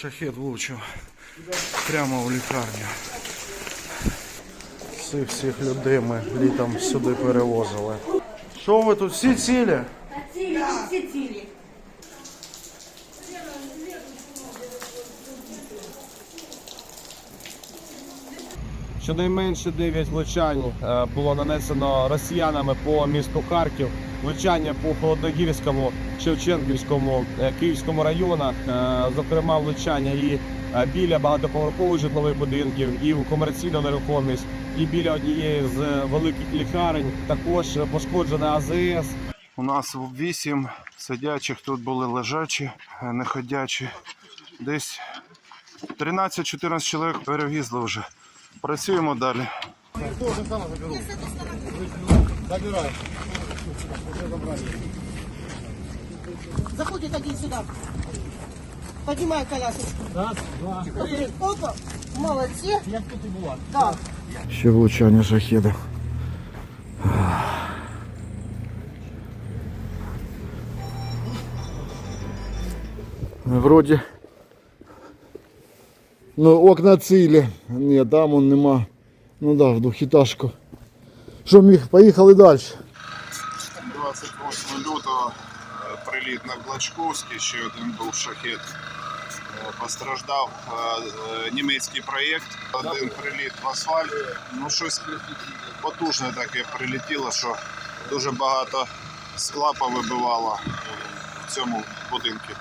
Шахет влучив прямо в лікарню. Всіх всіх людей ми літом сюди перевозили. Що ви тут всі цілі? Цілі, всі цілі. Щонайменше 9 влучань е, було нанесено росіянами по місту Харків. Влучання по Холодногірському, Шевченківському, е, Київському районах, е, зокрема влучання і е, біля багатоповерхових житлових будинків, і в комерційну нерухомість, і біля однієї з великих лікарень. Також пошкоджена АЗС. У нас вісім сидячих, тут були лежачі, неходячі. Десь 13-14 чоловік перевізли вже. Працюємо далі. Заходит один сюда. Поднимай колясочку. Раз, два. Опа, молодцы. Як тут і була. Так. Ще влучання шахіда. Вроді. Ну, окна цілі. Ні, там он нема. Ну да, в двохітажку. Що міг, поїхали далі. 28 лютого е, приліт на Глачковський, ще один був шахет. Е, Постраждав е, німецький проєкт, один приліт в асфальт. Ну щось потужне таке прилетіло, що дуже багато скла повибивало в цьому будинку.